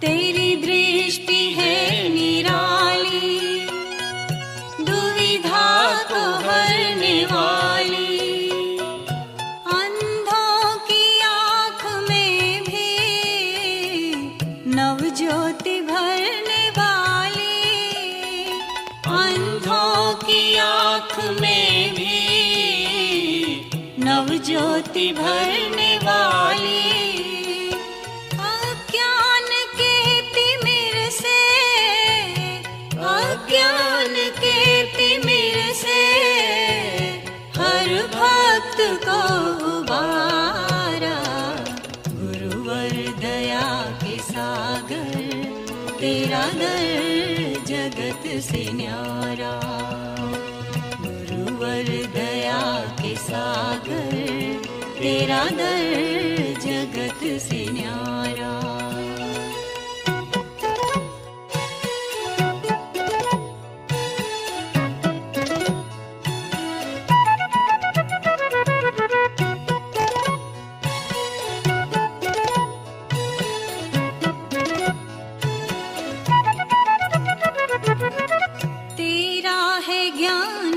तेरी दृष्टि है निराली, दुविधा तो को हरने वाली। अंधों की आँख में भी नवज्योति भरने वाली। अंधों की आँख में भी नवज्योति भरने वाली। को गुरुवर दया के सागर, तेरा दर जगत से न्यारा। गुरुवर दया के सागर, तेरा दर ज्ञान